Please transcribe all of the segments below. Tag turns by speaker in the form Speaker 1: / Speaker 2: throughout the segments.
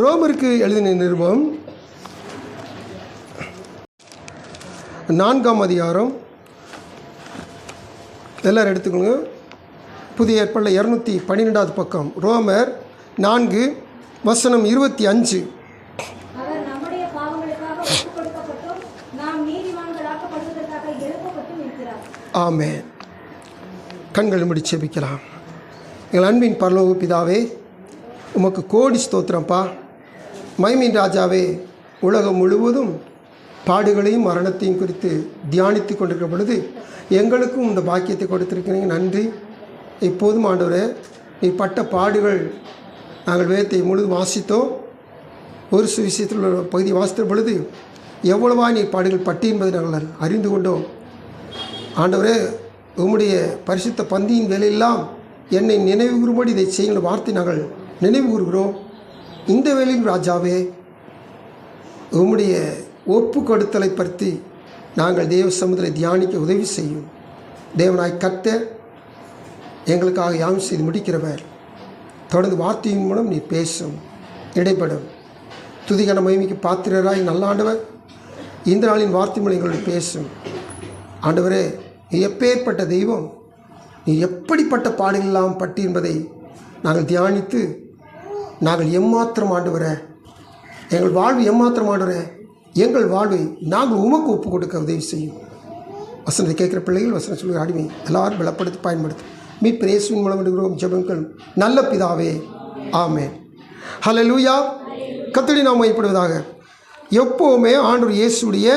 Speaker 1: ரோமருக்கு எழுதின நிருபம் நான்காம் அதிகாரம். எல்லாரும் எடுத்துக்கோங்க புதிய ஏற்பாடில் இரநூத்தி பன்னிரெண்டாவது பக்கம். ரோமர் நான்கு வசனம் இருபத்தி அஞ்சு. ஆமென். கண்கள் முடி செபிக்கலாம். எங்கள் அன்பின் பரலோக பிதாவே உமக்கு கோடி ஸ்தோத்திரம்ப்பா மைமீன் ராஜாவே உலகம் முழுவதும் பாடுகளையும் மரணத்தையும் குறித்து தியானித்து கொண்டிருக்கிற பொழுது எங்களுக்கும் இந்த பாக்கியத்தை கொடுத்திருக்கிறீங்க. நன்றி. இப்போதும் ஆண்டவரே நீ பட்ட பாடுகள் நாங்கள் வேதத்தை முழுதும் வாசித்தோம். ஒரு சுவிசேஷத்தில் உள்ள பகுதி வாசித்த பொழுது எவ்வளவா நீ பாடுகள் பட்டி என்பதை நாங்கள் அறிந்து கொண்டோம். ஆண்டவரே உம்முடைய பரிசுத்த பந்தியின் வேலையெல்லாம் என்னை நினைவு கூறும்படி இதை செய்யுங்கள் வார்த்தை நாங்கள் நினைவு கூறுகிறோம் இந்த வேளின் ராஜாவே உம்முடைய ஒப்பு கொடுத்தலை பற்றி நாங்கள் தேவ சமுதிரை தியானிக்க உதவி செய்யும். தேவனாய் கத்த எங்களுக்காக யாம் செய்து முடிக்கிறவர். தொடர்ந்து வார்த்தையின் மூலம் நீ பேசும் இடைப்படும். துதிகன மகிமைக்கு பாத்திரராய் நல்ல ஆண்டவர் இந்த நாளின் வார்த்தை மூலம் எங்களோடு பேசும். ஆண்டவரே நீ எப்பேற்பட்ட தெய்வம் நீ எப்படிப்பட்ட பாடுகளெல்லாம் பட்டி என்பதை நாங்கள் தியானித்து நாங்கள் எம்மாத்திரம் ஆண்டவர. எங்கள் வாழ்வு எம்மாத்திரம் ஆண்டவர. எங்கள் வாழ்வை நாங்கள் உமக்கு ஒப்பு கொடுக்க உதவி செய்யும். வசனத்தை கேட்குற பிள்ளைகள் வசனம் சொல்கிற அடிமை எல்லாரும் பலப்படுத்தி பயன்படுத்து. மீ பிரேசுவின் மூலம் எடுக்கிறோம் ஜெபங்கள். நல்ல பிதாவே. ஆமே ஹலோ லூயா கத்தடி நாம் மையப்படுவதாக எப்போவுமே ஆண்டூர் இயேசுடைய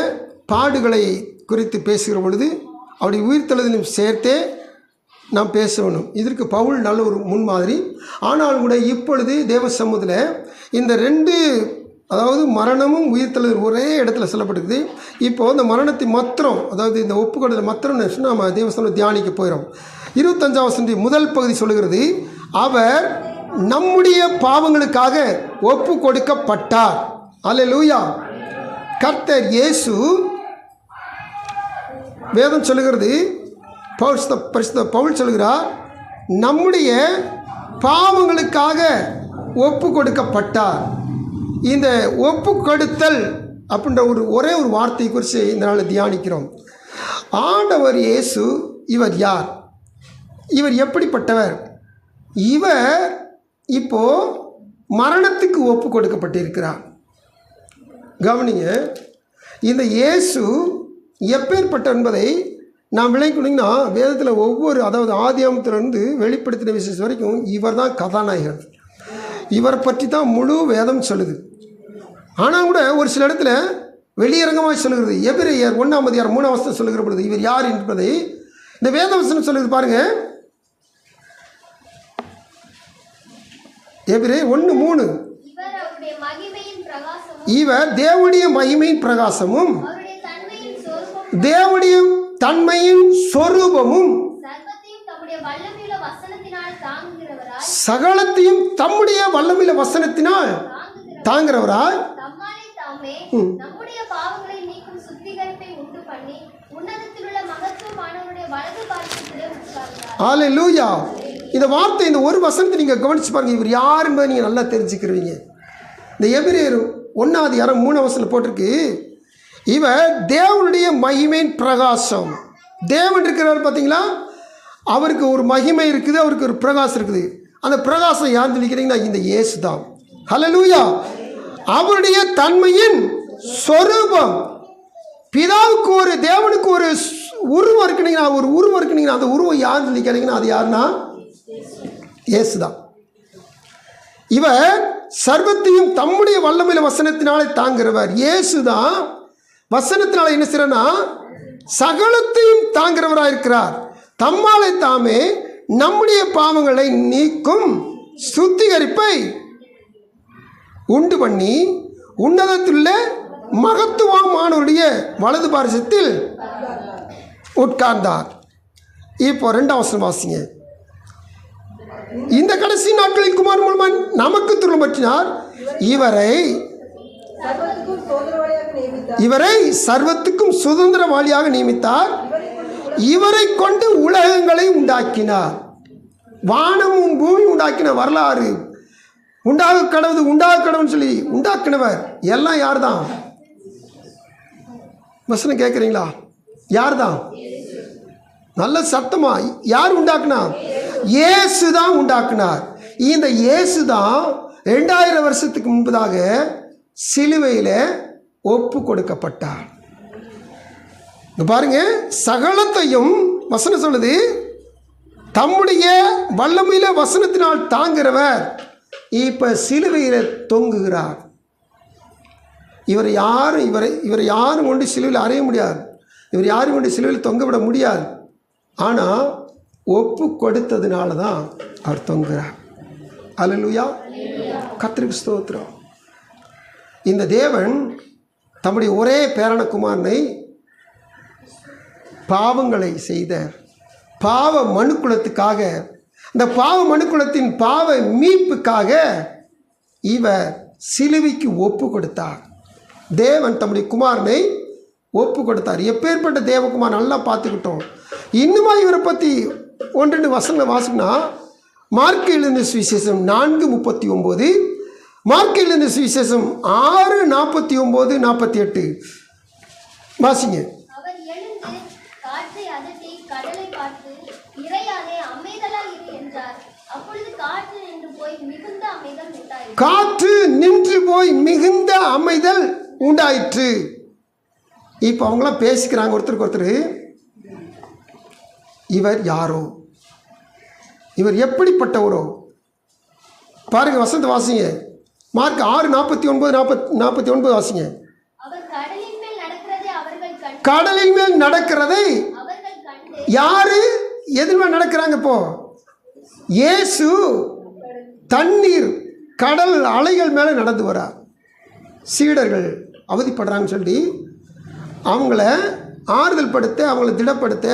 Speaker 1: பாடுகளை குறித்து பேசுகிற பொழுது அவருடைய உயிர்த்தெழுதலையும் சேர்த்தே நாம் பேசணும் இதற்கு பவுல் நல்ல ஒரு முன்மாதிரி. ஆனாலும் கூட இப்பொழுது தேவ சமூகத்தில் இந்த ரெண்டு அதாவது மரணமும் உயிர்த்தெழுதல் ஒரே இடத்துல சொல்லப்பட்டிருக்குது. இப்போது இந்த மரணத்தை மாத்திரம் அதாவது இந்த ஒப்புக்கொடுதல் மாத்திரம் நம்ம தேவஸ்தானம் தியானிக்க போயிடும் இருபத்தஞ்சாவது சந்தி முதல் பகுதி சொல்லுகிறது அவர் நம்முடைய பாவங்களுக்காக ஒப்பு கொடுக்கப்பட்டார் அல்ல லூயா கர்த்தர் இயேசு வேதம் சொல்லுகிறது பரிசுத்த பரிசுத்த பவுல் சொல்கிறார் நம்முடைய பாவங்களுக்காக ஒப்பு கொடுக்கப்பட்டார் இந்த ஒப்பு கொடுத்தல் அப்படின்ற ஒரு ஒரே ஒரு வார்த்தை குறித்து இந்த நாளில் தியானிக்கிறோம். ஆண்டவர் இயேசு இவர் யார்? இவர் எப்படிப்பட்டவர்? இவர் இப்போது மரணத்துக்கு ஒப்பு கொடுக்கப்பட்டிருக்கிறார் கவனிங்க இந்த இயேசு எப்பேற்பட்ட என்பதை நாம் விளங்கிக்கணுங்கன்னா வேதத்தில் ஒவ்வொரு அதாவது ஆதியாமத்திலிருந்து வெளிப்படுத்தின விசேஷம் வரைக்கும் இவர் தான் கதாநாயகன் இவரை பற்றி தான் முழு வேதம் சொல்லுது. ஆனால் கூட ஒரு சில இடத்துல வெளியரங்கமாக சொல்லுகிறது. எபிரேயர் ஒன்றாம் அதிகாரம் மூணாம் வசனம் சொல்லுகிற பொழுது இவர் யார் என்பதை இந்த வேதவசனம் சொல்லுது பாருங்க. எபிரே ஒன்று மூணு.
Speaker 2: இவர்
Speaker 1: தேவனுடைய மகிமையின் பிரகாசமும் தேவனுடைய தன்மையின் சொரூபமும் சகலத்தையும் தம்முடைய வல்லமில்ல வசனத்தினால் தாங்கிறவராய் ஆலை லூயா இந்த வார்த்தை இந்த ஒரு வசனத்தை நீங்கள் கவனிச்சு பாருங்க. இவர் யார் என்பதை நீங்கள் நல்லா தெரிஞ்சுக்கிருவீங்க. இந்த எபிரேயர் ஒன்றாவது யாரும் மூணு வசனம் போட்டிருக்கு. இவர் தேவனுடைய மகிமையின் பிரகாசம். தேவன் இருக்கிறார் பார்த்தீங்களா? அவருக்கு ஒரு மகிமை இருக்குது அவருக்கு ஒரு பிரகாசம் இருக்குது. அந்த பிரகாசம் யார் நினைக்கிறீங்கன்னா இந்த இயேசு தான். ஹலலூயா அவருடைய தன்மையின் சொரூபம். பிதாவுக்கு ஒரு தேவனுக்கு ஒரு உருவம் இருக்குனீங்கன்னா ஒரு உருவம் இருக்குனீங்கன்னா அந்த உருவம் யார் நினைக்கிறீங்கன்னா அது யாருன்னா? இயேசு தான். இவர் சர்வத்தையும் தம்முடைய வல்லமையில வசனத்தினாலே தாங்கிறவர். இயேசு தான் வசனத்தினால என்ன செய்யறனா சகலத்தையும் தாங்கிறவராக இருக்கிறார் தம்மாலே தாமே நம்முடைய பாவங்களை நீக்கும் சுத்திகரிப்பை உண்டு பண்ணி உன்னதத்துள்ள மகத்துவமானவருடைய வலது பாரசத்தில் உட்கார்ந்தார். இப்போ ரெண்டாம் வசனம் வாசிங்க. இந்த கடைசி நாட்களில் குமார் மூலமாக நமக்கு துருள் பற்றினார். இவரை இவரை சர்வத்துக்கும் சுதந்திரவாளியாக நியமித்தார். இவரை கொண்டு உலகங்களை உண்டாக்கினார். வானமும் பூமி உண்டாக்கின வரலாறு. உண்டாக கடவுது உண்டாக கடவுள்னு சொல்லி உண்டாக்கினவர் எல்லாம் யார் தான் வசனம் கேட்குறீங்களா? யார் தான் நல்ல சத்தமா? யார் உண்டாக்குனார்? இயேசு தான் உண்டாக்குனார். இந்த இயேசு தான் ரெண்டாயிரம் வருஷத்துக்கு முன்பதாக சிலுவையில் ஒப்பு கொடுக்கப்பட்டார். இங்கே பாருங்க சகலத்தையும் வசனம் சொல்லுது தம்முடைய வல்லமையில் வசனத்தினால் தாங்கிறவர் இப்போ சிலுவையில் தொங்குகிறார். இவர் யாரும் இவரை இவர் யாரும் கொண்டு சிலுவையில் அறைய முடியாது. இவர் யாரும் கொண்டு சிலுவையில் தொங்க விட முடியாது. ஆனால் ஒப்பு கொடுத்ததுனால தான் அவர் தொங்குகிறார். அலலுயா கத்திரிக்கு ஸ்தோத்திரம். இந்த தேவன் தம்முடைய ஒரே பேரணகுமாரனை பாவங்களை செய்த பாவ மனுக்குலத்துக்காக இந்த பாவ மனுக்குலத்தின் பாவ மீட்புக்காக இவர் சிலுவைக்கு ஒப்பு கொடுத்தார். தேவன் தம்முடைய குமாரனை ஒப்பு கொடுத்தார். எப்பேற்பட்ட தேவகுமார் நல்லா பார்த்துக்கிட்டோம். இன்னுமா இவரை பற்றி ஒன்று ரெண்டு வசனங்களை வாசினா மார்க் எழுதின சுவிசேஷம் நான்கு முப்பத்தி ஒம்பது மார்க் எழுதின சுவிசேஷம் ஆறு நாற்பத்தி ஒம்பது நாற்பத்தி எட்டு. வாசிங்க.
Speaker 2: காற்று நின்று போய் மிகுந்த அமைதல் உண்டாயிற்று.
Speaker 1: இப்போ அவங்களாம் பேசிக்கிறாங்க ஒருத்தருக்கு ஒருத்தர். இவர் யாரோ? இவர் எப்படிப்பட்டவரோ? பாருங்க வசந்த வாசிங்க. மார்க் ஆறு நாற்பத்தி ஒன்பது நாற்பத் நாற்பத்தி ஒன்பது வாசிங்க.
Speaker 2: கடலின் மேல் நடக்கிறதை
Speaker 1: யாரு? எதில் மேல் நடக்கிறாங்க இப்போ. இயேசு தண்ணீர் கடல் அலைகள் மேலே நடந்து வரார் சீடர்கள் அவதிப்படுறாங்கன்னு சொல்லி அவங்கள ஆறுதல் படுத்த அவங்கள திடப்படுத்த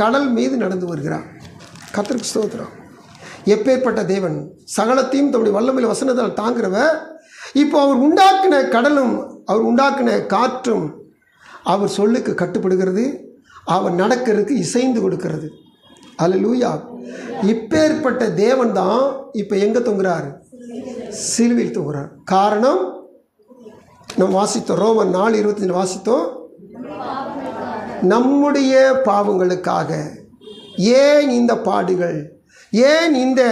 Speaker 1: கடல் மீது நடந்து வருகிறார் கத்திரிக்கு ஸ்தோத்திரம். எப்பேற்பட்ட தேவன். சகலத்தையும் தம்முடைய வல்லமையில் வசனத்தால் தாங்கிறவர். இப்போ அவர் உண்டாக்கின கடலும் அவர் உண்டாக்கின காற்றும் அவர் சொல்லுக்கு கட்டுப்படுகிறது. அவர் நடக்கிறதுக்கு இசைந்து கொடுக்கிறது. அல்லேலூயா இப்பேற்பட்ட தேவன் தான் இப்போ எங்கே தொங்குறார்? சிலுவையில் தொங்குறார். காரணம் நம்ம வாசித்தோம். ரோமன் நாலு இருபத்தஞ்சு வாசித்தோம். நம்முடைய பாவங்களுக்காக ஏன் இந்த பாடுகள் ஏன் இந்த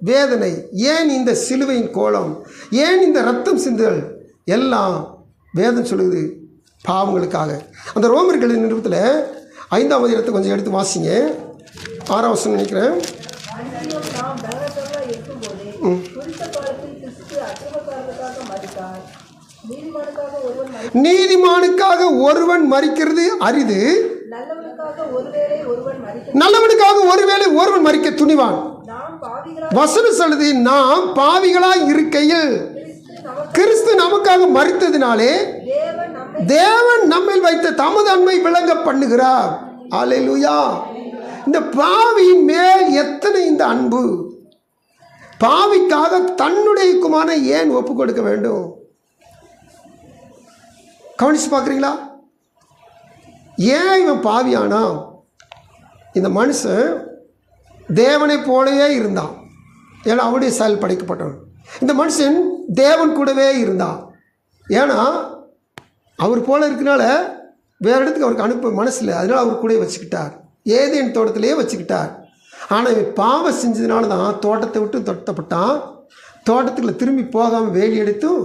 Speaker 1: வேதனை? ஏன் இந்த சிலுவையின் கோலம்? ஏன் இந்த ரத்தம் சிந்துதல்? எல்லாம் வேதம் சொல்லுது பாவங்களுக்காக. அந்த ரோமர்களின் நிறுவத்தில் ஐந்தாவது இடத்தை கொஞ்சம் எடுத்து வாசிங்க. ஆறாம் வருஷம் நினைக்கிறேன்.
Speaker 3: நீதிமானுக்காக ஒருவன்
Speaker 1: மறிக்கிறது அரிது.
Speaker 3: நல்லவனுக்காக ஒருவேளை ஒருவன்
Speaker 1: மறிக்க துணிவான். வசனம் சொல்லுது நாம் பாவிகளாய் இருக்கையில். கிறிஸ்து நமக்காக மறித்ததினாலே
Speaker 3: தேவன் நம்மை
Speaker 1: தேவன் நம்மில் வைத்த தமது அன்பை விளங்க பண்ணுகிறார். அல்லேலூயா. இந்த பாவியின் மேல் எத்தனை இந்த அன்பு? பாவிக்காக தன்னுடைய குமாரனை ஏன் ஒப்பு கொடுக்க வேண்டும்? கவனிச்சு பார்க்குறீங்களா? ஏன் இவன் பாவியானா? இந்த மனுஷன் தேவனை போலவே இருந்தான். ஏன்னா அவருடைய செயல் படைக்கப்பட்டவன். இந்த மனுஷன் தேவன் கூடவே இருந்தான். ஏன்னா அவர் போல இருக்கனால வேறு இடத்துக்கு அவருக்கு அனுப்ப மனசில் அதனால் அவர் கூட வச்சுக்கிட்டார். ஏதேன் தோட்டத்திலேயே வச்சுக்கிட்டார். ஆனால் இவன் பாவம் செஞ்சதுனால தான் தோட்டத்தை விட்டு தொட்டப்பட்டான் தோட்டத்துக்குள்ளே திரும்பி போகாமல் வேலி எடுத்தும்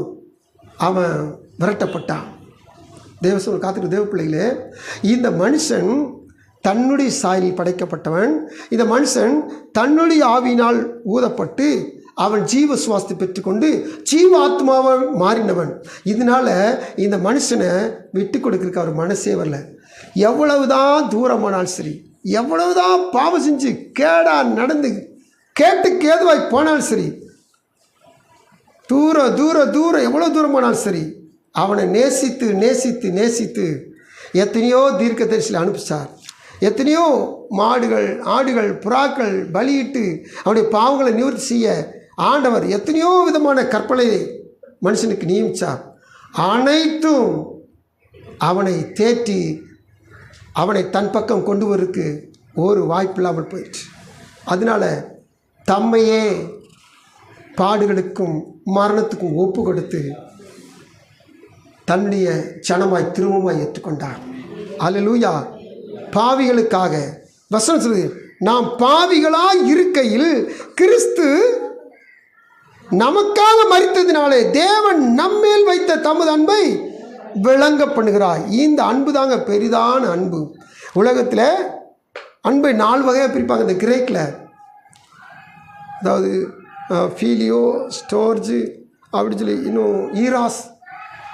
Speaker 1: அவன் விரட்டப்பட்டான். தேவசூர் காத்துட்டு தேவ பிள்ளைகளே இந்த மனுஷன் தன்னுடைய சாயலில் படைக்கப்பட்டவன். இந்த மனுஷன் தன்னுடைய ஆவியினால் ஊதப்பட்டு அவன் ஜீவ சுவாசத்தை பெற்றுக்கொண்டு ஜீவ ஆத்மாவை மாறினவன். இதனால இந்த மனுஷனை விட்டு கொடுக்கறதுக்கு அவர் மனசே வரல. எவ்வளவுதான் தூரமானாலும் சரி எவ்வளவுதான் பாவம் செஞ்சு கேடா நடந்து கேட்டு கேதுவாய் போனாலும் சரி தூரம் தூரம் தூரம் எவ்வளோ தூரம் போனாலும் சரி அவனை நேசித்து நேசித்து நேசித்து எத்தனையோ தீர்க்க தரிசியில் அனுப்பிச்சார். எத்தனையோ மாடுகள் ஆடுகள் புறாக்கள் பலியிட்டு அவனுடைய பாவங்களை நிவர்த்தி செய்ய ஆண்டவர் எத்தனையோ விதமான கற்பனையை மனுஷனுக்கு நியமித்தார் அனைத்தும் அவனை தேற்றி அவனை தன் பக்கம் கொண்டு வரதுக்கு ஒரு வாய்ப்பு இல்லாமல் போயிடுச்சு அதனால தம்மையே பாடுகளுக்கும் மரணத்துக்கும் ஒப்பு கொடுத்து தன்னுடைய சனமாய் திருமமாய் ஏற்றுக்கொண்டார். அலலூயா பாவிகளுக்காக வசனம் சொல்லுது நாம் பாவிகளாய் இருக்கையில் கிறிஸ்து நமக்காக மறித்ததினாலே தேவன் நம்மேல் வைத்த தமது அன்பை விளங்க பண்ணுகிறார். இந்த அன்பு தாங்க பெரிதான அன்பு. உலகத்தில் அன்பை நாலு வகையாக பிரிப்பாங்க. இந்த கிரேக்கில் அதாவது ஃபீலியோ ஸ்டோர்ஜு அப்படின்னு சொல்லி இன்னும் ஈராஸ்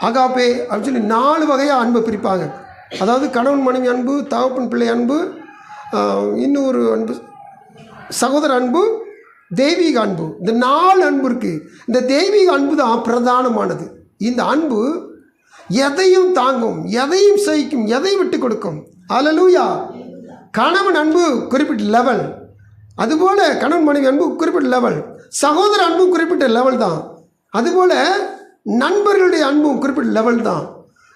Speaker 1: அகாப்பே அப்படின்னு சொல்லி நாலு வகையாக அன்பை பிரிப்பாங்க. அதாவது கணவன் மனைவி அன்பு தகப்பன் பிள்ளை அன்பு இன்னொரு அன்பு சகோதர அன்பு தெய்வீக அன்பு. இந்த நாலு அன்பு இருக்குது இந்த தெய்வீக அன்பு தான் பிரதானமானது. இந்த அன்பு எதையும் தாங்கும் எதையும் சகிக்கும் எதை விட்டு கொடுக்கும். அலலூயா கணவன் அன்பு குறிப்பிட்ட லெவல் அதுபோல் கணவன் மனைவி அன்பு குறிப்பிட்ட லெவல் சகோதர அன்பும் குறிப்பிட்ட லெவல் தான். அதுபோல் நண்பர்களுடைய அன்பும் குறிப்பிட்ட லெவல் தான்.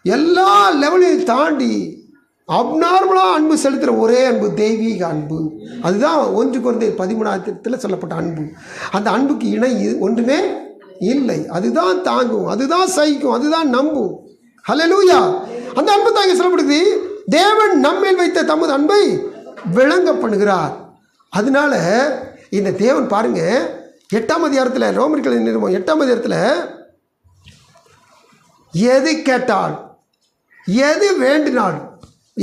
Speaker 1: எல்லா லெவலையும் தாண்டி அப்நார்மலாக அன்பு செலுத்துகிற ஒரே அன்பு தெய்வீக அன்பு. அதுதான் ஒன்று குறைந்த பதிமூணாயிரத்தில் சொல்லப்பட்ட அன்பு. அந்த அன்புக்கு இணை ஒன்றுமே இல்லை. அதுதான் தாங்கும் அதுதான் சகிக்கும் அதுதான் நம்பும். ஹலலூயா அந்த அன்பு தாங்க சொல்லப்படுது தேவன் நம்மேல் வைத்த தமது அன்பை விளங்க பண்ணுகிறார் அதனால இந்த தேவன் பாருங்க எட்டாம் அதிகாரத்தில் ரோமர்கள் நிறுவனம் எட்டாம் அதிகாரத்தில் எது கேட்டால் எது வேண்டினாலும்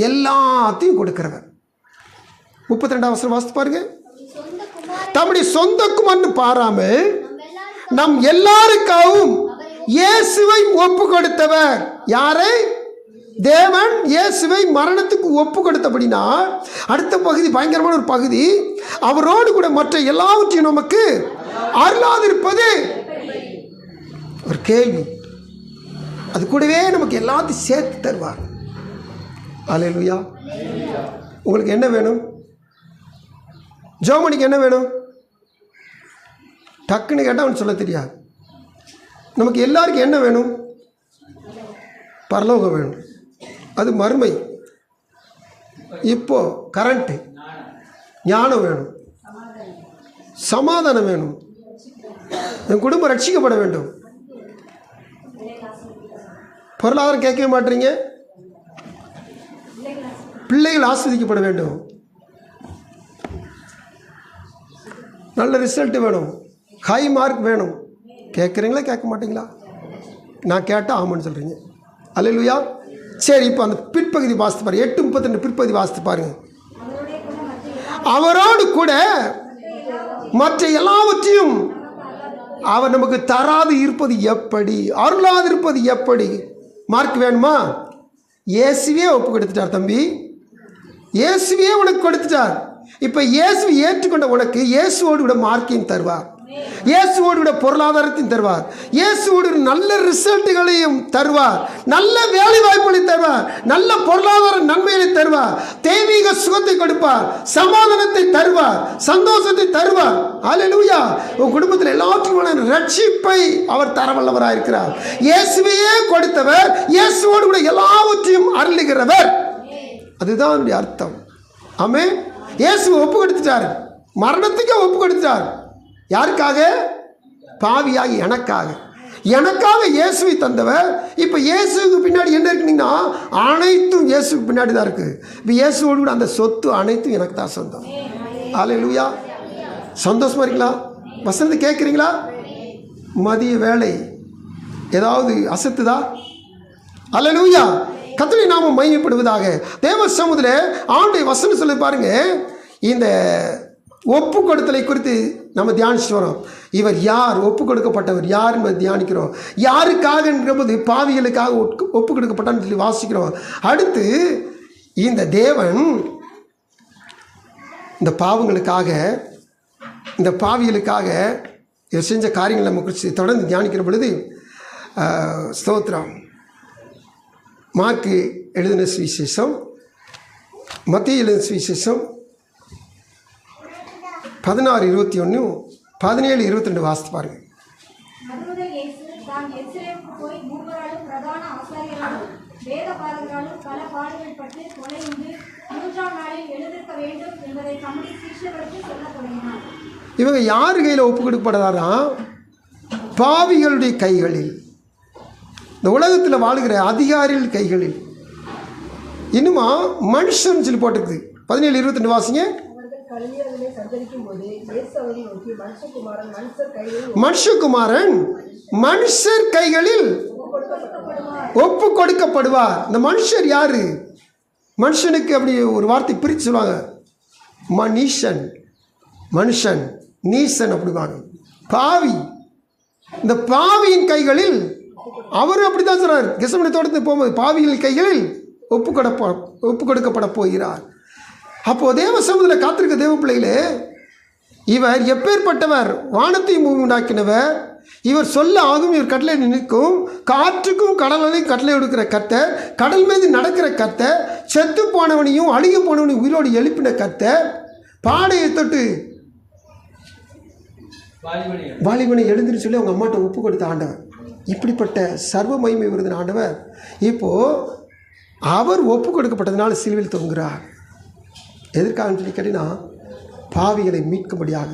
Speaker 1: எல்லாத்தையும் கொடுக்கிறவர். முப்பத்தி ரெண்டாம் வசனம் வாசித்து பாருங்க. தம்முடைய சொந்த குமார்னு பாராமல் நம் எல்லாருக்காகவும் இயேசுவை ஒப்பு கொடுத்தவர் யாரை? தேவன் இயேசுவை மரணத்துக்கு ஒப்பு கொடுத்தபடினா அடுத்த பகுதி பயங்கரமான ஒரு பகுதி அவரோடு கூட மற்ற எல்லாவற்றையும் நமக்கு அருளாதிருப்பது. ஒரு கேள்வி. அது கூடவே நமக்கு எல்லாத்தையும் சேர்த்து தருவார். அலையலுயா உங்களுக்கு என்ன வேணும்? ஜோமணிக்கு என்ன வேணும்? டக்குன்னு கேட்டால் அவன் சொல்ல தெரியாது. நமக்கு எல்லாருக்கும் என்ன வேணும்? பரலோகம் வேணும். அது மறுமை. இப்போது கரண்ட்டு ஞானம் வேணும். சமாதானம் வேணும். என் குடும்பம் ரட்சிக்கப்பட வேண்டும். பொருளாதாரம் கேட்கவே மாட்டீங்க. பிள்ளைகள் ஆஸ்வதிக்கப்பட வேண்டும். நல்ல ரிசல்ட் வேணும். ஹை மார்க் வேணும். கேட்குறீங்களா கேட்க மாட்டீங்களா? நான் கேட்டால் ஆமான்னு சொல்கிறீங்க அல்லையா சரி இப்போ அந்த பிற்பகுதி வாசித்து பாருங்க. எட்டு முப்பத்தி ரெண்டு பிற்பகுதி வாசித்து பாருங்க. அவரோடு கூட மற்ற எல்லாவற்றையும் அவர் நமக்கு தராது இருப்பது எப்படி? அருளாது இருப்பது எப்படி? மார்க் வேணுமா? இயேசுவே ஒப்பு கொடுத்துட்டார் தம்பி. இயேசுவே உனக்கு கொடுத்துட்டார். இப்போ இயேசு ஏற்றுக்கொண்ட உனக்கு இயேசுவோடு கூட மார்க்கையும் தருவார்? இயேசுவோட பொருளாதாரத்தையும் தருவார். இயேசுவோட நல்ல ரிசல்ட்டுகளையும் தருவார். நல்ல வேலை வாய்ப்புகளை தருவார். நல்ல பொருளாதார நன்மைகளை தருவார். தெய்வீக சுகத்தை கொடுப்பார். சமாதானத்தை தருவார். சந்தோஷத்தை தருவார். அலலூயா உன் குடும்பத்தில் எல்லாற்றுக்குமான ரட்சிப்பை அவர் தரவல்லவராக இருக்கிறார். இயேசுவையே கொடுத்தவர் இயேசுவோடு கூட எல்லாவற்றையும் அருளுகிறவர். அதுதான் அர்த்தம். ஆமே இயேசுவை ஒப்பு கொடுத்துட்டார். மரணத்துக்கே ஒப்பு கொடுத்துட்டார். யாருக்காக? பாவியாகி எனக்காக. எனக்காக இயேசுவை தந்தவர். இப்போ இயேசுவுக்கு பின்னாடி என்ன இருக்குனீங்கன்னா அனைத்தும் இயேசுக்கு பின்னாடி தான் இருக்குது இப்போ இயேசுவோடு கூட அந்த சொத்து அனைத்தும் எனக்கு தான் சொந்தம். ஆலையிலுயா சந்தோஷமா இருக்கீங்களா? வசந்து கேட்குறீங்களா? மதிய வேலை. ஏதாவது அசத்துதா? அல்லேலூயா கத்திரி நாம மையப்படுவதாக தேவ சமுதிர ஆண்டை வசனம் சொல்லி பாருங்க. இந்த ஒப்பு கொடுத்தலை குறித்து நம்ம தியானிச்சுட்டு வரோம். இவர் யார்? ஒப்பு கொடுக்கப்பட்டவர் யார் என்பதை தியானிக்கிறோம். யாருக்காக போது பாவிகளுக்காக ஒப்பு- ஒப்பு கொடுக்கப்பட்டான்னு சொல்லி வாசிக்கிறோம். அடுத்து இந்த தேவன் இந்த பாவங்களுக்காக இந்த பாவிகளுக்காக இவர் செஞ்ச காரியங்களை நம்ம குறித்து தொடர்ந்து தியானிக்கிற பொழுது ஆஹ், ஸ்தோத்திரம். மார்க்கு எழுதின சுவிசேஷம் மத்திய எழுதின சுவிசேஷம் பதினாறு இருபத்தி ஒன்று பதினேழு இருபத்தி ரெண்டு வாசித்து பாருங்க.
Speaker 4: அதுமுதல் இயேசு தான் எருசலேமுக்கு போய் மூவராலும் பிரதான ஆசாரியராலும் வேதபாரகராலும் பல பாடுகள் பட்டு கொலையுண்டு மூன்றாம் நாளில் எழுந்திருக்க வேண்டும் என்பதை தம்முடைய சீஷர்களுக்கு சொல்லத் தொடங்கினார்.
Speaker 1: இவங்க யார் கையில் ஒப்பு கொடுக்கப்படுறாராம் பாவிகளுடைய கைகளில். இந்த உலகத்தில் வாழுகிற அதிகாரிகள் கைகளில். இன்னுமா மனுஷன் சொல்லி போட்டிருக்குது பதினேழு இருபத்தெண்டு வாசிங்க.
Speaker 3: சஞ்சரிக்கும் போது நோக்கி மனுஷகுமாரன் மனுஷர் கைகளில்
Speaker 1: மனுஷகுமாரன் மனுஷர் கைகளில் ஒப்பு கொடுக்கப்படுவார். இந்த மனுஷர் யாரு? மனுஷனுக்கு அப்படி ஒரு வார்த்தை பிரித்து சொல்லுவாங்க. மனுஷன். மனுஷன். நீசன் அப்படிவாங்க பாவி. இந்த பாவியின் கைகளில் அவர் அப்படி தான் சொல்றார். கிசமணி தோட்டத்துக்கு போகும்போது பாவியின் கைகளில் ஒப்பு கொடுப்ப ஒப்பு கொடுக்கப்பட போகிறார். அப்போது தேவ சமூகத்தில் காத்திருக்க தேவ பிள்ளைகளே இவர் எப்பேற்பட்டவர்? வானத்தையும் பூமி உண்டாக்கினவர். இவர் சொல்ல ஆகும் இவர் கட்டளை நிற்கும். காற்றுக்கும் கடலையும் கட்டளை எடுக்கிற கத்தை கடல் மீது நடக்கிற கத்தை செத்து போனவனையும் அழுகி போனவனையும் உயிரோடு எழுப்பின கத்தை பாடையை தொட்டு வாலிபனை எழுந்துன்னு சொல்லி அவங்க அம்மாட்ட ஒப்பு கொடுத்த ஆண்டவர். இப்படிப்பட்ட சர்வ மகிமை விருதின் ஆண்டவர். இப்போது அவர் ஒப்பு கொடுக்கப்பட்டதுனால சிலுவில் தொங்குகிறார். எதற்காகன்னு சொல்லி கேட்டீங்கன்னா பாவிகளை மீட்கும்படியாக.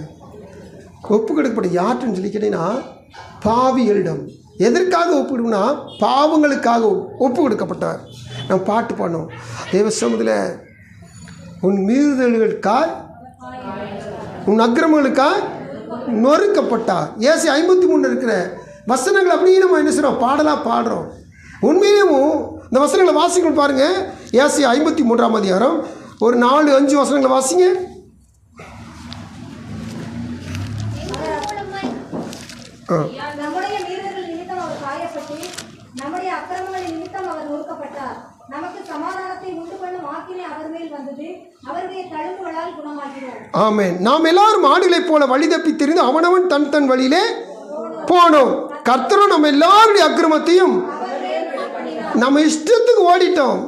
Speaker 1: ஒப்பு கொடுக்கப்பட்ட யாற்றுன்னு சொல்லி கேட்டீங்கன்னா பாவிகளிடம். எதற்காக ஒப்பு கொடுக்கணும்னா பாவங்களுக்காக ஒப்பு கொடுக்கப்பட்டார் நம்ம பாட்டு பண்ணோம் தேவ சமூகத்தில் உன் மீறுதல்களுக்காய் உன் அக்கிரமங்களுக்காய் நொறுக்கப்பட்டார். ஏசி ஐம்பத்தி மூணு இருக்கிற வசனங்கள் அப்படியே நம்ம என்ன செய்கிறோம் பாடலாக பாடுறோம். உண்மையிலேயும் இந்த வசனங்களை வாசிக்கணும் பாருங்கள் ஏசி ஐம்பத்தி மூன்றாம் அதிகாரம் ஒரு நாலு அஞ்சு வசனங்களை வாசிங்க. ஆ.
Speaker 4: நம்முடைய மீறுதல்கள் நிமித்தம் அவர் காயப்பட்டு நம்முடைய அக்கிரமங்களின் நிமித்தம் அவர் நொறுக்கப்பட்டார் நமக்கு சமாதானத்தை உண்டு பண்ணும் ஆக்கினை அவர் மேல் வந்தது அவருடைய தழும்புகளால் குணமாகிறோம்
Speaker 1: ஆமென். நாம் எல்லாரும் ஆடுகளைப் போல வழி தப்பி தெரிந்து அவனவன் தன் தன் வழியிலே போனோம். கர்த்தரும் நம்ம எல்லாருடைய அக்கிரமத்தையும் நம்ம இஷ்டத்துக்கு ஓடிட்டோம்.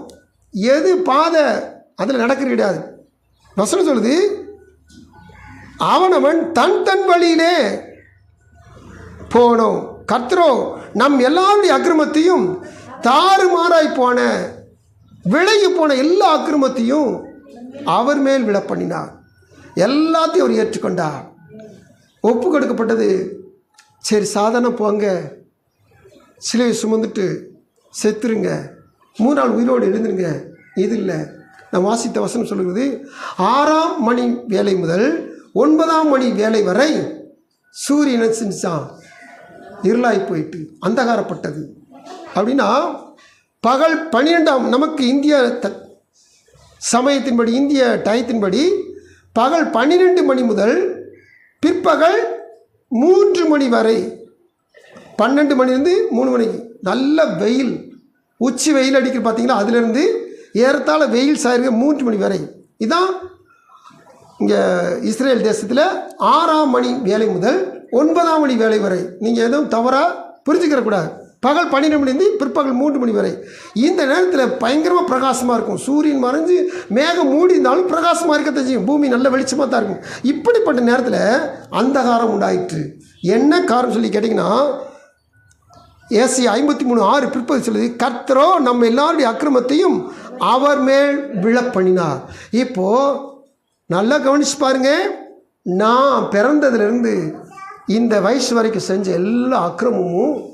Speaker 1: எது பாதை? அதில் நடக்கிறது கிடையாது. வசனம் சொல்லுது அவனவன் தன் தன் வழியிலே போனோம். கர்த்தரோ நம் எல்லாருடைய அக்கிரமத்தையும் தாறுமாறாய் போன விலகி போன எல்லா அக்கிரமத்தையும் அவர் மேல் விழ பண்ணினார். எல்லாத்தையும் அவர் ஏற்றுக்கொண்டார். ஒப்பு கொடுக்கப்பட்டது. சரி சாதாரண போங்க. சிலையை சுமந்துட்டு செத்துருங்க. மூணு நாள் உயிரோடு எழுந்துருங்க. இது இல்லை. நான் வாசித்த வசனம் சொல்லுகிறது ஆறாம் மணி வேலை முதல் ஒன்பதாம் மணி வேலை வரை சூரியன் செஞ்சான் இருளாய் போயிட்டு அந்தகாரப்பட்டது. அப்படின்னா பகல் பன்னிரெண்டாம் நமக்கு இந்திய த சமயத்தின்படி இந்திய டயத்தின்படி பகல் பன்னிரெண்டு மணி முதல் பிற்பகல் மூன்று மணி வரை பன்னெண்டு மணிலேருந்து மூணு மணிக்கு நல்ல வெயில் உச்சி வெயில் அடிக்கிற பார்த்தீங்களா அதுலேருந்து ஏறத்தாழ வெயில் சாயிருக்க மூன்று மணி வரை. இதான் இங்கே இஸ்ரேல் தேசத்தில் ஆறாம் மணி வேலை முதல் ஒன்பதாம் மணி வேலை வரை. நீங்கள் எதுவும் தவறாக புரிஞ்சுக்கிற கூடாது. பகல் பன்னிரெண்டு மணிலேருந்து பிற்பகல் மூன்று மணி வரை. இந்த நேரத்தில் பயங்கரமாக பிரகாசமாக இருக்கும். சூரியன் மறைஞ்சு மேகம் மூடி இருந்தாலும் பிரகாசமாக இருக்க செய்யும். பூமி நல்ல வெளிச்சமாக தான் இருக்கும். இப்படிப்பட்ட நேரத்தில் அந்தகாரம் உண்டாயிற்று. என்ன காரணம் சொல்லி கேட்டிங்கன்னா ஏசி ஐம்பத்தி மூணு ஆறு பிற்பது சொல்லுது கர்த்தரோ நம்ம எல்லாருடைய அக்கிரமத்தையும் அவர் மேல் விழப் இப்போது நல்லா கவனிச்சு பாருங்க நான் பிறந்ததுலேருந்து இந்த வயசு வரைக்கும் செஞ்ச எல்லா அக்கிரமமும்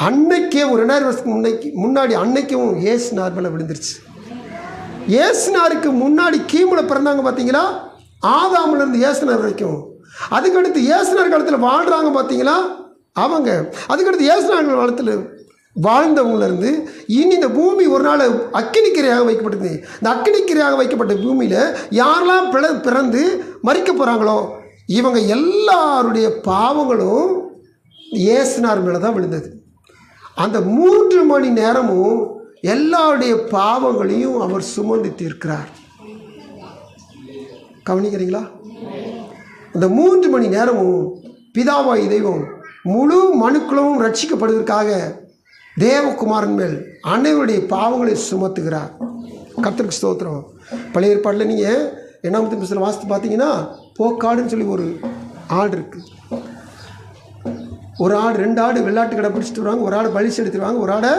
Speaker 1: அன்னைக்கே ஒரு ரெண்டாயிரம் வருஷத்துக்கு முன்னைக்கு முன்னாடி அன்னைக்கும் ஏசுனார் மேலே விழுந்துருச்சு. ஏசுனாருக்கு முன்னாடி கீமுல பிறந்தாங்க பார்த்தீங்களா ஆதாமிலேருந்து ஏசுனார் வரைக்கும். அதுக்கடுத்து ஏசுனார் காலத்தில் வாழ்கிறாங்க பார்த்தீங்களா அவங்க. அதுக்கடுத்து ஏசுனார் காலத்தில் வாழ்ந்தவங்களிருந்து இனி இந்த பூமி ஒரு நாள் அக்கினிக்கிரையாக வைக்கப்பட்டது. இந்த அக்கினிக்கிரையாக வைக்கப்பட்ட பூமியில் யாரெல்லாம் பிற பிறந்து மறிக்க போகிறாங்களோ இவங்க எல்லாருடைய பாவங்களும் ஏசுனார் மேலே தான் விழுந்தது. அந்த மூன்று மணி நேரமும் எல்லாருடைய பாவங்களையும் அவர் சுமந்து தீர்க்கிறார். கவனிக்கிறீங்களா? அந்த மூன்று மணி நேரமும் பிதாவாய் தெய்வம் முழு மனுக்களும் ரட்சிக்கப்படுவதற்காக தேவகுமாரன் மேல் அனைவருடைய பாவங்களை சுமத்துகிறார். கத்திரிக்கு ஸ்தோத்திரம். பழைய ஏற்பாட்டில் நீங்கள் எண்ணாமத்து புஸ்தகம் வாசித்து பார்த்தீங்கன்னா போக்காடுன்னு சொல்லி ஒரு ஆடு இருக்குது ஒரு ஆடு ரெண்டு ஆடு வெள்ளாட்டு கடை பிடிச்சிட்டு வருவாங்க ஒரு ஆடு பலி எடுத்துருவாங்க ஒரு ஆடை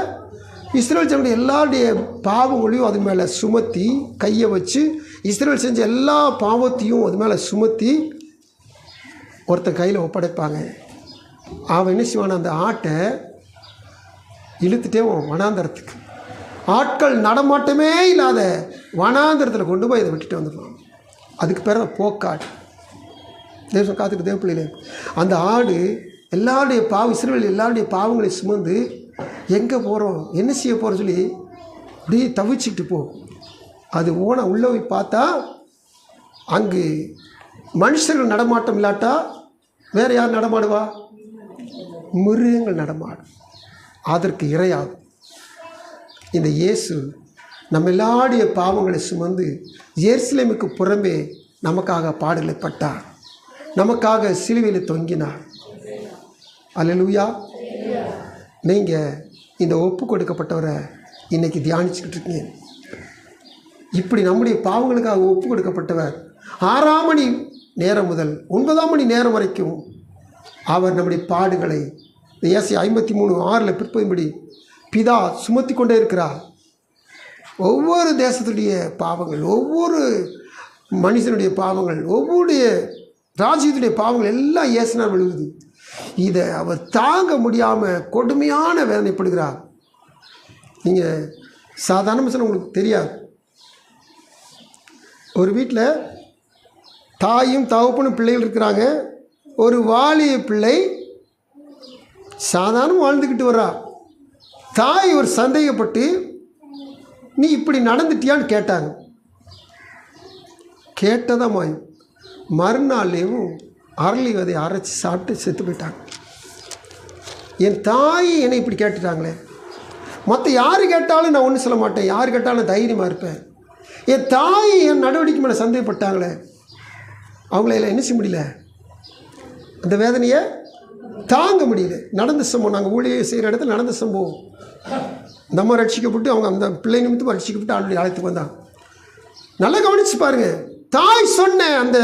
Speaker 1: இஸ்ரேல் ஜனங்களுடைய எல்லாருடைய பாவங்களையும் அது மேலே சுமத்தி கையை வச்சு இஸ்ரேல் செஞ்ச எல்லா பாவத்தையும் அது மேலே சுமத்தி ஒருத்தன் கையில் ஒப்படைப்பாங்க. அவன் என்ன செய்வான் அந்த ஆட்டை இழுத்துட்டே போவான் வனாந்தரத்துக்கு. ஆட்கள் நடமாட்டமே இல்லாத வனாந்தரத்தில் கொண்டு போய் இதை விட்டுட்டு வந்துடுவாங்க அதுக்கு பேர் தான் போக்காடு. தேவசம் காத்துக்கு தேவ அந்த ஆடு எல்லாருடைய பாவம் இஸ்ரவேல் எல்லாருடைய பாவங்களை சுமந்து எங்கே போகிறோம் என்ன செய்ய போகிறோம் சொல்லி அப்படியே தவிச்சுக்கிட்டு போகும். அது ஓன உள்ளே போய் பார்த்தா அங்கு மனுஷர்கள் நடமாட்டம் இல்லாட்டா வேறு யார் நடமாடுவா? மிருகங்கள் நடமாடும். அதற்கு இரையாகும். இந்த இயேசு நம்ம எல்லாருடைய பாவங்களை சுமந்து ஏர்சிலேமுக்கு புறமே நமக்காக பாடலை பட்டார். நமக்காக சிலுவையில் தொங்கினார். அலலூயா நீங்கள் இந்த ஒப்பு கொடுக்கப்பட்டவரை இன்றைக்கி தியானிச்சுக்கிட்டு இருக்கீங்க. இப்படி நம்முடைய பாவங்களுக்காக ஒப்பு கொடுக்கப்பட்டவர் ஆறாம் மணி நேரம் முதல் ஒன்பதாம் மணி நேரம் வரைக்கும் அவர் நம்முடைய பாடுகளை ஏசி ஐம்பத்தி மூணு ஆறில் பிற்பதின்படி பிதா சுமத்தி கொண்டே இருக்கிறார். ஒவ்வொரு தேசத்துடைய பாவங்கள் ஒவ்வொரு மனுஷனுடைய பாவங்கள் ஒவ்வொருடைய ராஜ்யத்துடைய பாவங்கள் எல்லாம் இயேசுனார் விழுகுது. இதை அவர் தாங்க முடியாமல் கொடுமையான வேதனைப்படுகிறார். நீங்கள் சாதாரண மனுஷன் உங்களுக்கு தெரியாது. ஒரு வீட்டில் தாயும் தகப்பனும் பிள்ளைகள் இருக்கிறாங்க. ஒரு வாலிய பிள்ளை சாதாரண வாழ்ந்துக்கிட்டு வர்றா. தாய் ஒரு சந்தேகப்பட்டு நீ இப்படி நடந்துட்டியான்னு கேட்டாங்க கேட்டதான் மாயும். மறுநாள்லேயும் அரளி விதை அரைச்சி சாப்பிட்டு செத்து போயிட்டாங்க. என் தாய் என்னை இப்படி கேட்டுட்டாங்களே. மற்ற யார் கேட்டாலும் நான் ஒன்றும் சொல்ல மாட்டேன். யார் கேட்டாலும் தைரியமாக இருப்பேன். என் தாய் என் நடவடிக்கை மேலே சந்தேகப்பட்டாங்களே. அவங்களால என்ன செய்ய முடியல? அந்த வேதனையை தாங்க முடியல நடந்த சம்பவம் நாங்கள் ஊழியை செய்கிற இடத்துல நடந்த சம்பவம். நம்ம ரட்சிக்கப்பட்டு அவங்க அந்த பிள்ளை நிமித்தம் ரட்சிக்கப்பட்டு ஆல்ரெடி அழைத்து வந்தாங்க நல்லா கவனிச்சு பாருங்க. தாய் சொன்ன அந்த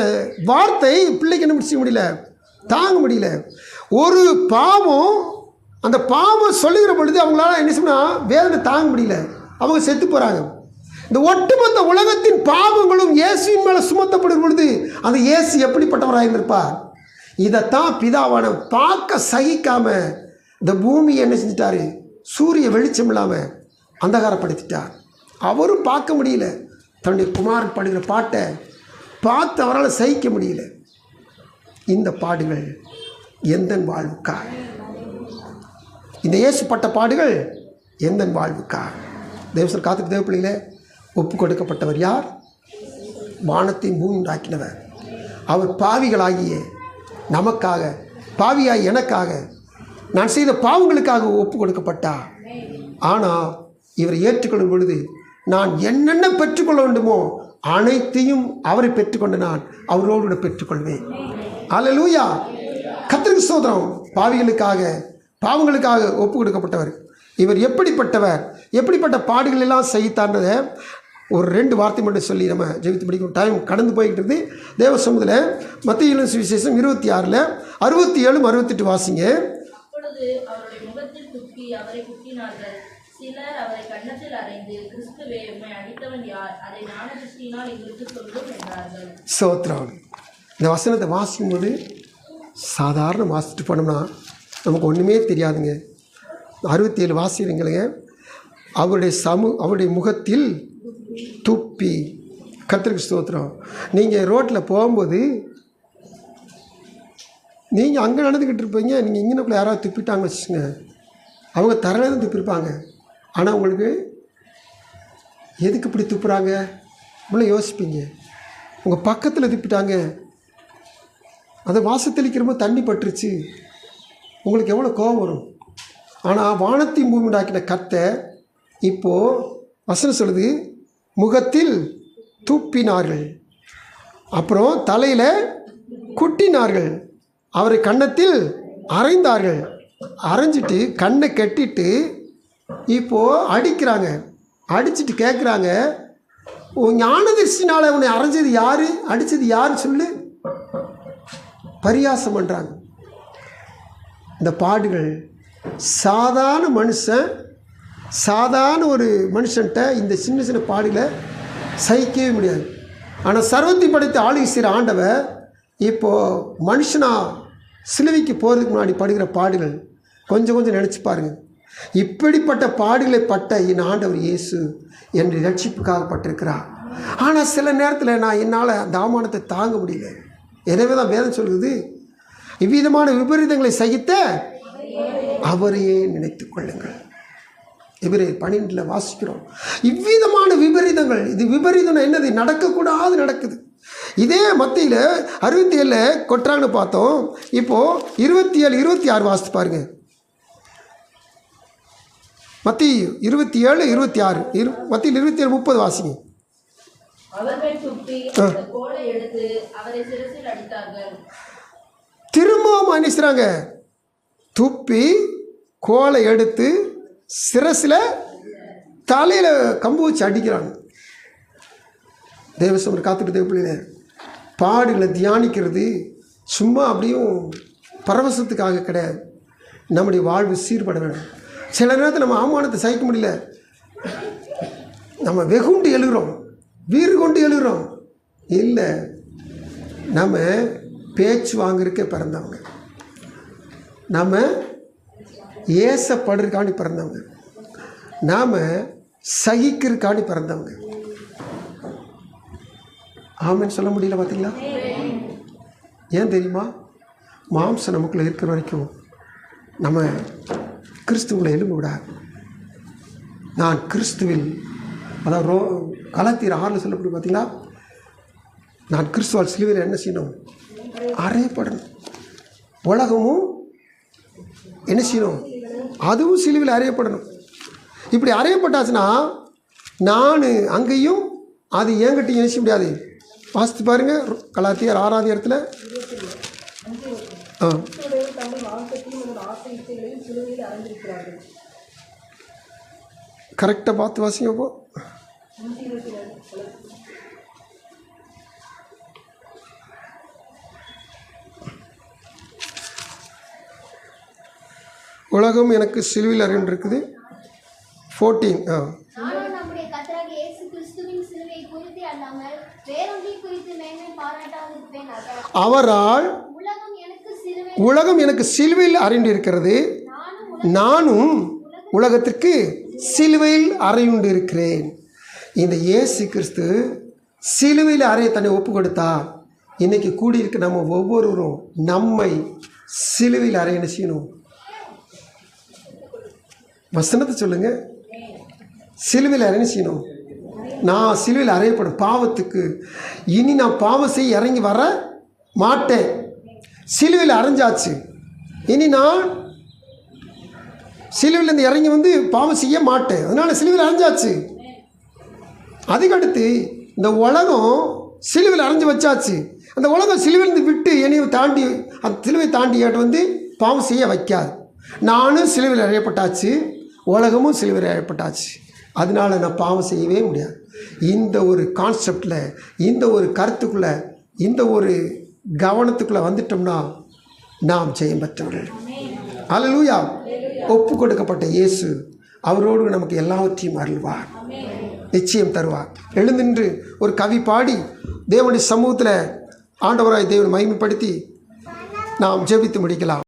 Speaker 1: வார்த்தை பிள்ளைக்கு என்ன செய்ய முடியல? தாங்க முடியல. ஒரு பாவம் அந்த பாவம் சொல்லுகிற பொழுது அவங்களால என்ன சொன்னால் வேதனை தாங்க முடியல. அவங்க செத்து போகிறாங்க இந்த ஒட்டுமொத்த உலகத்தின் பாவங்களும் இயேசுவின் மேலே சுமத்தப்படும் பொழுது அந்த இயேசு எப்படிப்பட்டவராக இருந்திருப்பார் இதைத்தான் பிதாவான பார்க்க சகிக்காம இந்த பூமியை என்ன செஞ்சிட்டாரு? சூரிய வெளிச்சம் இல்லாமல் அந்தகாரப்படுத்திட்டார். அவரும் பார்க்க முடியல. தன்னுடைய குமாரன் பாடுகிற பாட்டை பார்த்து அவரால் சகிக்க முடியல. இந்த பாடுகள் எந்த வாழ்வுக்கா இந்த இயேசுப்பட்ட பாடுகள் எந்த வாழ்வுக்கா தேவசர் காத்துக்கு தேவ ஒப்பு கொடுக்கப்பட்டவர் யார்? வானத்தையும் பூமி உண்டாக்கினவர் அவர் பாவிகளாகிய நமக்காக பாவியாய் எனக்காக நான் செய்த பாவங்களுக்காக ஒப்பு கொடுக்கப்பட்டா? ஆனால் இவரை ஏற்றுக்கொள்ளும் பொழுது நான் என்னென்ன பெற்றுக்கொள்ள வேண்டுமோ அனைத்தையும் அவரை பெற்றுக்கொண்டு நான் அவரோடு கூட பெற்றுக்கொள்வேன். அல்லேலூயா கத்திரிக்கு சோதரம் பாவிகளுக்காக பாவங்களுக்காக ஒப்பு கொடுக்கப்பட்டவர். இவர் எப்படிப்பட்டவர்? எப்படிப்பட்ட பாடுகள் எல்லாம் சகித்தான்றதை ஒரு ரெண்டு வார்த்தை மட்டும் சொல்லி நம்ம ஜெபித்து படிக்கும் டைம் கடந்து போய்கிட்டு இருந்து தேவ சமூகத்தில் மத்திய சுவிசேஷம் இருபத்தி ஆறில் அறுபத்தி ஏழு அறுபத்தெட்டு வாசிங்க. சோத்ரம் இந்த வசனத்தை வாசிக்கும்போது சாதாரண வாசிட்டு போனோம்னா நமக்கு ஒன்றுமே தெரியாதுங்க. அறுபத்தி ஏழு வாசிக்கிறீங்களேங்க. அவருடைய சமு அவருடைய முகத்தில் துப்பி. கத்திரிக்கு ஸ்தோத்திரம். நீங்கள் ரோட்டில் போகும்போது நீங்கள் அங்கே நடந்துக்கிட்டு இருப்பீங்க. நீங்கள் இங்கனக்குள்ள யாராவது துப்பிட்டாங்க வச்சுங்க அவங்க தரையில தான் துப்பியிருப்பாங்க ஆனால் உங்களுக்கு எதுக்கு இப்படி துப்புறாங்க? உள்ள யோசிப்பீங்க. உங்கள் பக்கத்தில் துப்பிட்டாங்க. அதை வாசத்தெளிக்கிறப்போ தண்ணி பட்டுருச்சு. உங்களுக்கு எவ்வளோ கோபம் வரும். ஆனால் வானத்தையும் பூமி உண்டாக்கின கத்தை இப்போது வசனம் சொல்லுது முகத்தில் துப்பினார்கள். அப்புறம் தலையில் குட்டினார்கள். அவரை கன்னத்தில் அரைந்தார்கள். அரைஞ்சிட்டு கண்ணை கட்டிட்டு இப்போது அடிக்கிறாங்க. அடிச்சிட்டு கேட்குறாங்க உன் ஞானதர்சினால் உன்னை அரைஞ்சது யார்? அடித்தது யார் சொல்லு? பரியாசம் பண்ணுறாங்க இந்த பாடுகள் சாதாரண மனுஷன் சாதாரண ஒரு மனுஷன்ட்ட இந்த சின்ன சின்ன பாடுகளை சகிக்கவே முடியாது. ஆனால் சர்வத்தை படைத்த ஆளுகை செய்கிற ஆண்டவர் இப்போது மனுஷனாக சிலுவைக்கு போகிறதுக்கு முன்னாடி படுகிற பாடுகள் கொஞ்சம் கொஞ்சம் நினச்சி பாருங்கள் இப்படிப்பட்ட பாடுகளை பட்ட என் ஆண்டவர் இயேசு என்று ரட்சிப்புக்காகப்பட்டிருக்கிறார் ஆனால் சில நேரத்தில் நான் என்னால் அந்த அவமானத்தை தாங்க முடியல. எனவே தான் வேதம் சொல்லுது இவ்விதமான விபரீதங்களை சகித்த அவரையே நினைத்து கொள்ளுங்கள். இவரே பன்னிரெண்டில் வாசிக்கிறோம். இவ்விதமான விபரீதங்கள் இது விபரீதம் என்னது? நடக்கக்கூடாது நடக்குது. இதே மத்தியில் அறுபத்தி ஏழில் கொட்டுறாங்கன்னு பார்த்தோம். இப்போது இருபத்தி ஏழு இருபத்தி ஆறு வாசித்து பாருங்க. மத்தி இருபத்தி ஏழு இருபத்தி ஆறு இரு மத்தியில் இருபத்தி ஏழு முப்பது வாசிங்க. திரும்பவும் என்ன செய்கிறாங்க துப்பி கோலை எடுத்து சிரசில் தலையில் கம்பு வச்சு அடிக்கிறாங்க. தேவசமர் காத்துட்டு தேவப்பிள்ளையில பாடுகளை தியானிக்கிறது சும்மா அப்படியும் பரவசத்துக்காக கிடையாது. நம்முடைய வாழ்வு சீர்பட வேண்டும். சில நேரத்தில் நம்ம அவமானத்தை சகிக்க முடியல. நம்ம வெகுண்டு எழுகிறோம். வீறு கொண்டு எழுகிறோம். இல்லை நம்ம பேச்சு வாங்குறதுக்கே பிறந்தவங்க. நம்ம ஏசப்படுறதுக்காண்டி பிறந்தவங்க. நாம் சகிக்கிறதுக்காண்டி பிறந்தவங்க. ஆமென்னு சொல்ல முடியல பார்த்தீங்களா ஏன் தெரியுமா? மாம்சம் நமக்குள்ளே இருக்கிற வரைக்கும் நம்ம கிறிஸ்துவில் எலும்பு விடாது நான் கிறிஸ்துவில் அதாவது ரோ கலத்தீர் ஆறில் சொல்லப்படும் பார்த்தீங்களா நான் கிறிஸ்துவால் சிலுவையில் என்ன செய்யணும்? அறையப்படணும். உலகமும் என்ன செய்யணும்? அதுவும் சிலுவில் அறையப்படணும். இப்படி அறையப்பட்டாச்சுன்னா நான் அங்கேயும் அது என்கிட்ட என்ன முடியாது. வாசித்து பாருங்க கலாத்தியர் ஆறாவது இடத்துல. ஆ. கரெக்டாக பார்த்து வாசிங்க போ உலகம் எனக்கு சிலுவையில் அறையன் இருக்குது ஃபோர்டீன் ஆ அவரால்
Speaker 2: உலகம் எனக்கு
Speaker 1: சிலுவையில் அறைண்டிருக்கிறது
Speaker 2: நானும்
Speaker 1: உலகத்திற்கு சிலுவையில் அறையுண்டு இருக்கிறேன் இந்த இயேசு கிறிஸ்து சிலுவையில் அறைய தன்னை ஒப்பு கொடுத்தா இன்னைக்கு கூடியிருக்க நம்ம ஒவ்வொருவரும் நம்மை சிலுவையில் அறைய செய்யணும்? வசனத்தை சொல்லுங்க. சிலுவையில் அறைய என்ன செய்யணும். நான் சிலுவையில் அறையப்படும் பாவத்துக்கு இனி நான் பாவம் செய்ய இறங்கி வர மாட்டேன். சிலுவையில் அரைஞ்சாச்சு. இனி நான் சிலுவிலேருந்து இறங்கி வந்து பாவம் செய்ய மாட்டேன். அதனால் சிலுவையில் அரைஞ்சாச்சு. அதுக்கடுத்து இந்த உலகம் சிலுவையில் அரைஞ்சு வச்சாச்சு. அந்த உலகம் சிலுவிலேருந்து விட்டு இனி தாண்டி அந்த சிலுவை தாண்டி வந்து பாவம் செய்ய வைக்காது. நானும் சிலுவையில் அறையப்பட்டாச்சு. உலகமும் சிலுவையில் அறையப்பட்டாச்சு அதனால நான் பாவம் செய்யவே முடியாது. இந்த ஒரு கான்செப்டில் இந்த ஒரு கருத்துக்குள்ளே இந்த ஒரு கவனத்துக்குள்ளே வந்துட்டோம்னா நாம் ஜெயம் பெற்றவர்கள். அலலூயா ஒப்பு கொடுக்கப்பட்ட இயேசு அவரோடு நமக்கு எல்லாவற்றையும் அருள்வார். நிச்சயம் தருவார். எழுந்தின்று ஒரு கவி பாடி தேவனுடைய சமூகத்தில் ஆண்டவராய் தேவனை மகிமைப்படுத்தி நாம் ஜெபித்து முடிக்கலாம்.